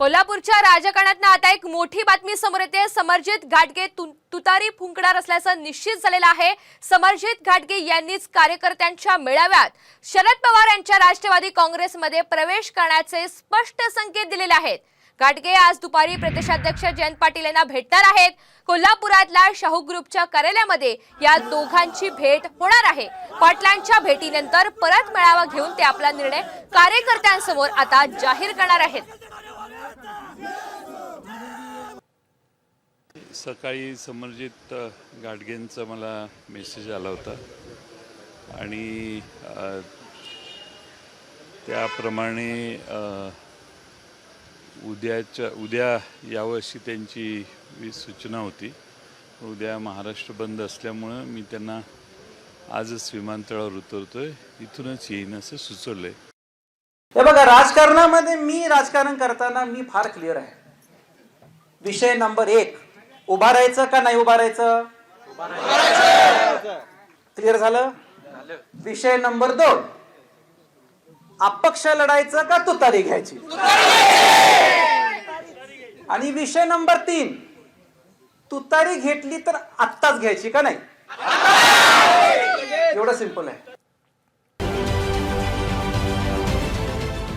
कोल्हापूरच्या राजकारणातनं आता एक मोठी बातमी समोर येते. समरजित घाटगे तु- तुतारी फुंकणार असल्याचं निश्चित झालेलं आहे. समरजित घाटगे यांनीच कार्यकर्त्यांच्या मेळाव्यात शरद पवार यांच्या राष्ट्रवादी काँग्रेसमध्ये प्रवेश करण्याचे स्पष्ट संकेत दिलेले आहेत. घाटगे आज दुपारी प्रदेशाध्यक्ष जयंत पाटील यांना भेटणार आहेत. कोल्हापुरातल्या शाहू ग्रुपच्या कार्यालयामध्ये या दोघांची भेट होणार आहे. पाटलांच्या भेटीनंतर परत मेळावा घेऊन ते आपला निर्णय कार्यकर्त्यांसमोर आता जाहीर करणार आहेत. सकाळी समरजित गाडगेंचा मला मेसेज आला होता. आणि त्याप्रमाणे उद्याच्या उद्या यावर्षी त्यांची सूचना होती. उद्या महाराष्ट्र बंद असल्यामुळं मी त्यांना आजच विमानतळावर उतरतोय. इथूनच येईन असं सुचवलंय. आहे राजकारणामध्ये मी राजकारण करताना मी फार क्लिअर आहे. विषय नंबर एक उभा राहायचं का नाही उभा राहायचं? क्लिअर झालं? विषय नंबर दोन अपक्ष लढायचं का तुतारी घ्यायची? आणि विषय नंबर तीन तुतारी घेतली तर आत्ताच घ्यायची का नाही? एवढं सिंपल आहे.